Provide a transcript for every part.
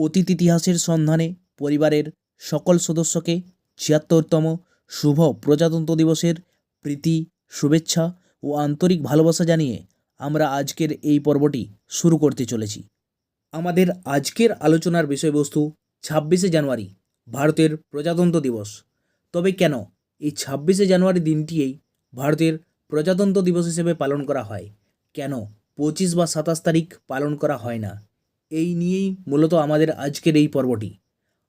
অতীত ইতিহাসের সন্ধানে পরিবারের সকল সদস্যকে ছিয়াত্তরতম শুভ প্রজাতন্ত্র দিবসের প্রীতি, শুভেচ্ছা ও আন্তরিক ভালোবাসা জানিয়ে আমরা আজকের এই পর্বটি শুরু করতে চলেছি। আমাদের আজকের আলোচনার বিষয়বস্তু ছাব্বিশে জানুয়ারি, ভারতের প্রজাতন্ত্র দিবস। তবে কেন এই ছাব্বিশে জানুয়ারি দিনটিই ভারতের প্রজাতন্ত্র দিবস হিসেবে পালন করা হয়? কেন পঁচিশ বা সাতাশ তারিখ পালন করা হয় না? এই নিয়েই মূলত আমাদের আজকের এই পর্বটি।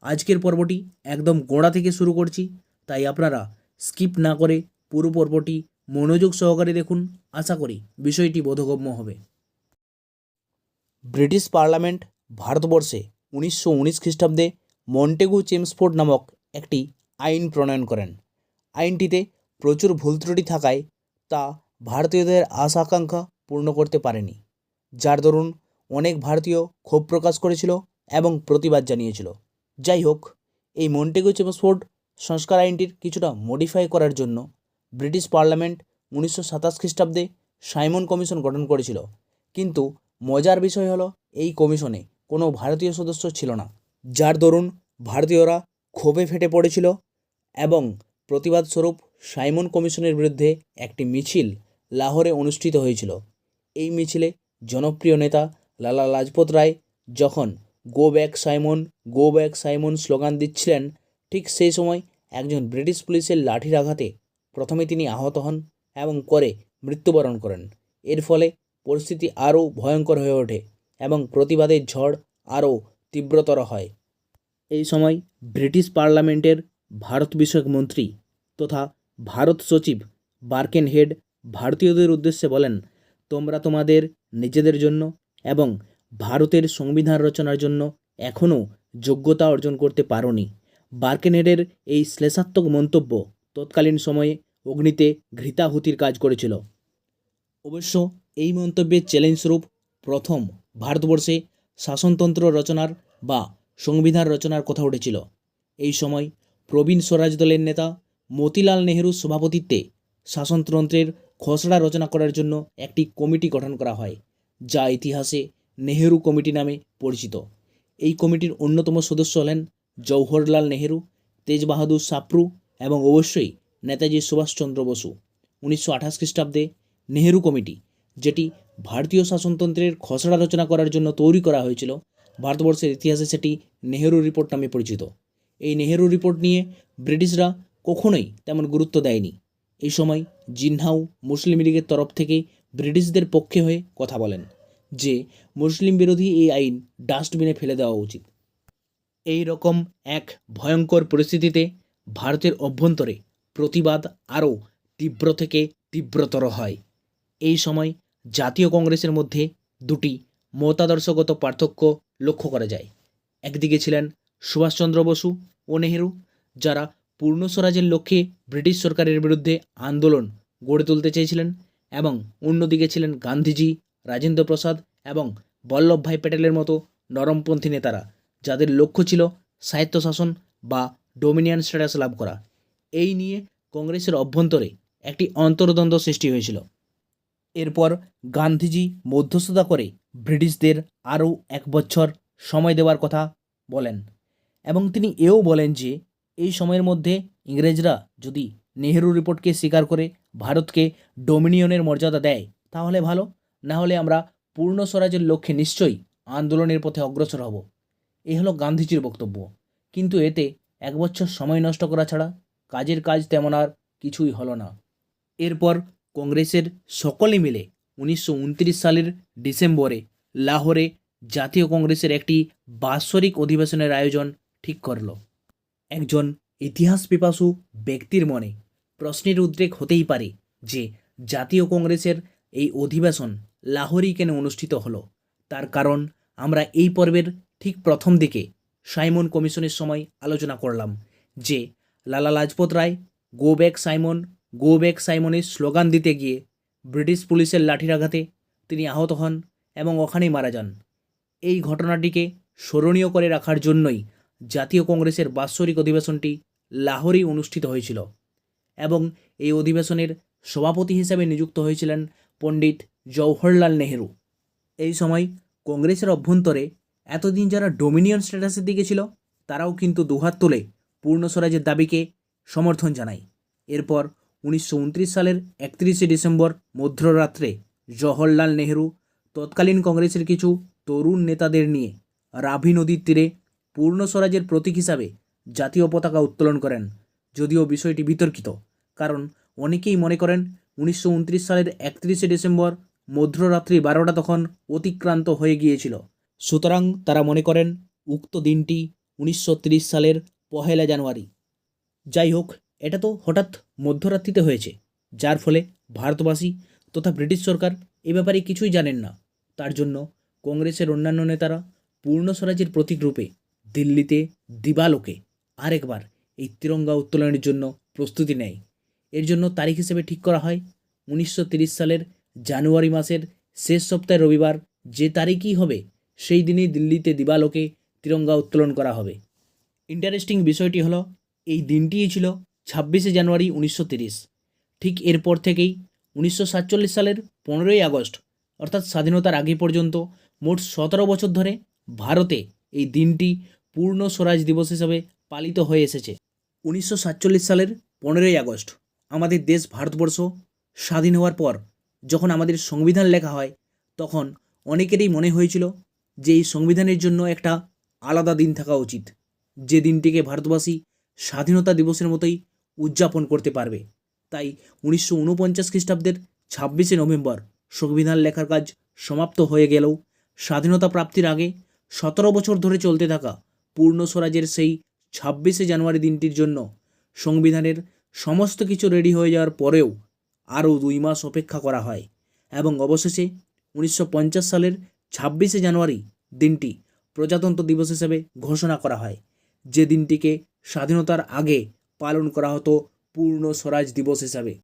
আজকের পর্বটি একদম গোড়া থেকে শুরু করছি, তাই আপনারা স্কিপ না করে পুরো পর্বটি মনোযোগ সহকারে দেখুন। আশা করি বিষয়টি বোধগম্য হবে। ব্রিটিশ পার্লামেন্ট ভারতবর্ষে উনিশশো উনিশ খ্রিস্টাব্দে মন্টেগু চেমসফোর্ড নামক একটি আইন প্রণয়ন করেন। আইনটিতে প্রচুর ভুল ত্রুটি থাকায় তা ভারতীয়দের আশা আকাঙ্ক্ষা পূর্ণ করতে পারেনি। যার দরুন অনেক ভারতীয় ক্ষোভ প্রকাশ করেছিল এবং প্রতিবাদ জানিয়েছিল। যাই হোক, এই মন্টেগু চেমসফোর্ড সংস্কার আইনটির কিছুটা মডিফাই করার জন্য ব্রিটিশ পার্লামেন্ট উনিশশো সাতাশ খ্রিস্টাব্দে সাইমন কমিশন গঠন করেছিল। কিন্তু মজার বিষয় হলো, এই কমিশনে কোনো ভারতীয় সদস্য ছিল না। যার দরুন ভারতীয়রা ক্ষোভে ফেটে পড়েছিল এবং প্রতিবাদ স্বরূপ সাইমন কমিশনের বিরুদ্ধে একটি মিছিল লাহোরে অনুষ্ঠিত হয়েছিল। এই মিছিলে জনপ্রিয় নেতা লালা লাজপত রায় যখন go back Simon go back Simon slogan দিচ্ছিলেন, ঠিক সেই সময় একজন ব্রিটিশ পুলিশের লাঠির আঘাতে প্রথমে তিনি আহত হন এবং পরে মৃত্যুবরণ করেন। এর ফলে পরিস্থিতি আরও ভয়ঙ্কর হয়ে ওঠে এবং প্রতিবাদের ঝড় আরও তীব্রতর হয়। এই সময় ব্রিটিশ পার্লামেন্টের ভারত বিষয়ক মন্ত্রী তথা ভারত সচিব বার্কেন হেড ভারতীয়দের উদ্দেশ্যে বলেন, তোমরা তোমাদের নিজেদের জন্য এবং ভারতের সংবিধান রচনার জন্য এখনও যোগ্যতা অর্জন করতে পারোনি। বার্কেনহেডের এই শ্লেষাত্মক মন্তব্য তৎকালীন সময়ে অগ্নিতে ঘৃতাহুতির কাজ করেছিল। অবশ্য এই মন্তব্যের চ্যালেঞ্জ স্বরূপ প্রথম ভারতবর্ষে শাসনতন্ত্র রচনার বা সংবিধান রচনার কথা উঠেছিল। এই সময় প্রবীণ স্বরাজ দলের নেতা মতিলাল নেহেরুর সভাপতিত্বে শাসনতন্ত্রের খসড়া রচনা করার জন্য একটি কমিটি গঠন করা হয়। যা ইতিহাসে নেহেরু কমিটি নামে পরিচিত। এই কমিটির অন্যতম সদস্য হলেন জওহরলাল নেহেরু তেজ বাহাদুর সাপ্রু এবং অবশ্যই নেতাজি সুভাষচন্দ্র বসু। উনিশশো আঠাশ খ্রিস্টাব্দে নেহেরু কমিটি, যেটি ভারতীয় শাসনতন্ত্রের খসড়া রচনা করার জন্য তৈরি করা হয়েছিল, ভারতবর্ষের ইতিহাসে সেটি নেহেরু রিপোর্ট নামে পরিচিত। এই নেহেরু রিপোর্ট নিয়ে ব্রিটিশরা কখনোই তেমন গুরুত্ব দেয়নি। এই সময় জিনহাউ মুসলিম লীগের তরফ থেকে ব্রিটিশদের পক্ষে হয়ে কথা বলেন, যে মুসলিম বিরোধী এই আইন ডাস্টবিনে ফেলে দেওয়া উচিত। এই রকম এক ভয়ঙ্কর পরিস্থিতিতে ভারতের অভ্যন্তরে প্রতিবাদ আরও তীব্র থেকে তীব্রতর হয়। এই সময় জাতীয় কংগ্রেসের মধ্যে দুটি মতাদর্শগত পার্থক্য লক্ষ্য করা যায়। একদিকে ছিলেন সুভাষচন্দ্র বসু ও নেহেরু, যারা পূর্ণ স্বরাজের লক্ষ্যে ব্রিটিশ সরকারের বিরুদ্ধে আন্দোলন গড়ে তুলতে চেয়েছিলেন এবং অন্যদিকে ছিলেন গান্ধীজি, রাজেন্দ্র প্রসাদ এবং বল্লভভাই প্যাটেলের মতো নরমপন্থী নেতারা, যাদের লক্ষ্য ছিল স্বায়ত্তশাসন বা ডোমিনিয়ান স্ট্যাটাস লাভ করা। এই নিয়ে কংগ্রেসের অভ্যন্তরে একটি অন্তর্দ্বন্দ্ব সৃষ্টি হয়েছিল। এরপর গান্ধীজি মধ্যস্থতা করে ব্রিটিশদের আরও এক বছর সময় দেওয়ার কথা বলেন এবং তিনি এও বলেন যে এই সময়ের মধ্যে ইংরেজরা যদি নেহেরু রিপোর্টকে স্বীকার করে ভারতকে ডোমিনিয়নের মর্যাদা দেয়, তাহলে ভালো। না হলে আমরা পূর্ণ স্বরাজের লক্ষ্যে নিশ্চয়ই আন্দোলনের পথে অগ্রসর হব। এ হলো গান্ধীজির বক্তব্য। কিন্তু এতে এক বছর সময় নষ্ট করা ছাড়া কাজের কাজ তেমন আর কিছুই হলো না। এরপর কংগ্রেসের সকলে মিলে উনিশশো উনত্রিশ সালের ডিসেম্বরে লাহোরে জাতীয় কংগ্রেসের একটি বাৎসরিক অধিবেশনের আয়োজন ঠিক করল। একজন ইতিহাস পিপাসু ব্যক্তির মনে প্রশ্নের উদ্রেক হতেই পারে যে জাতীয় কংগ্রেসের এই অধিবেশন লাহোরেই কেন অনুষ্ঠিত হলো। তার কারণ আমরা এই পর্বের ঠিক প্রথম দিকে সাইমন কমিশনের সময় আলোচনা করলাম যে Lala Lajpat Rai, go back Simon, go back সাইমনের slogan দিতে গিয়ে ব্রিটিশ পুলিশের লাঠির আঘাতে তিনি আহত হন এবং ওখানেই মারা যান। এই ঘটনাটিকে স্মরণীয় করে রাখার জন্যই জাতীয় কংগ্রেসের বাৎসরিক অধিবেশনটি লাহোরেই অনুষ্ঠিত হয়েছিল এবং এই অধিবেশনের সভাপতি হিসেবে নিযুক্ত হয়েছিলেন পণ্ডিত জওহরলাল নেহেরু। এই সময় কংগ্রেসের অভ্যন্তরে এতদিন যারা ডোমিনিয়ন স্ট্যাটাসের দিকে ছিল, তারাও কিন্তু দুহাত তুলে পূর্ণ স্বরাজের দাবিকে সমর্থন জানায়। এরপর উনিশশো উনত্রিশ সালের একত্রিশে ডিসেম্বর মধ্যরাত্রে জওহরলাল নেহেরু তৎকালীন কংগ্রেসের কিছু তরুণ নেতাদের নিয়ে রাভি নদীর তীরে পূর্ণ স্বরাজের প্রতীক হিসাবে জাতীয় পতাকা উত্তোলন করেন, যদিও বিষয়টি বিতর্কিত। কারণ অনেকেই মনে করেন, উনিশশো উনত্রিশ সালের একত্রিশে ডিসেম্বর মধ্যরাত্রি বারোটা তখন অতিক্রান্ত হয়ে গিয়েছিল। সুতরাং তারা মনে করেন, উক্ত দিনটি উনিশশো সালের পহেলা জানুয়ারি। যাই হোক, এটা তো হঠাৎ মধ্যরাত্রিতে হয়েছে, যার ফলে ভারতবাসী তথা ব্রিটিশ সরকার এ ব্যাপারে কিছুই জানেন না। তার জন্য কংগ্রেসের অন্যান্য নেতারা পূর্ণ স্বরাজের প্রতীক রূপে দিল্লিতে দিবালোকে আরেকবার এই তিরঙ্গা উত্তোলনের জন্য প্রস্তুতি নেয়। এর জন্য তারিখ হিসেবে ঠিক করা হয় উনিশশো সালের জানুয়ারি মাসের শেষ সপ্তাহে রবিবার। যে তারিখই হবে, সেই দিনই দিল্লিতে দিবালোকে তিরঙ্গা উত্তোলন করা হবে। ইন্টারেস্টিং বিষয়টি হলো, এই দিনটিই ছিল ছাব্বিশে জানুয়ারি উনিশশো ঠিক এরপর থেকেই উনিশশো সাতচল্লিশ সালের পনেরোই আগস্ট, অর্থাৎ স্বাধীনতার আগে পর্যন্ত মোট সতেরো বছর ধরে ভারতে এই দিনটি পূর্ণ স্বরাজ দিবস হিসাবে পালিত হয়ে এসেছে। উনিশশো সাতচল্লিশ সালের পনেরোই আগস্ট আমাদের দেশ ভারতবর্ষ স্বাধীন হওয়ার পর যখন আমাদের সংবিধান লেখা হয়, তখন অনেকেরই মনে হয়েছিল যে এই সংবিধানের জন্য একটা আলাদা দিন থাকা উচিত। যে দিনটিকে ভারতবাসী স্বাধীনতা দিবসের মতোই উদযাপন করতে পারবে। তাই উনিশশো উনপঞ্চাশ খ্রিস্টাব্দের ছাব্বিশে নভেম্বর সংবিধান লেখার কাজ সমাপ্ত হয়ে গেলেও স্বাধীনতা প্রাপ্তির আগে সতেরো বছর ধরে চলতে থাকা পূর্ণ স্বরাজের সেই ছাব্বিশে জানুয়ারি দিনটির জন্য সংবিধানের সমস্ত কিছু রেডি হয়ে যাওয়ার পরেও আরও দুই মাস অপেক্ষা করা হয় এবং অবশেষে উনিশশো পঞ্চাশ সালের ছাব্বিশে জানুয়ারি দিনটি প্রজাতন্ত্র দিবস হিসেবে ঘোষণা করা হয়। যে দিনটিকে স্বাধীনতার আগে পালন করা হতো পূর্ণ স্বরাজ দিবস হিসাবে।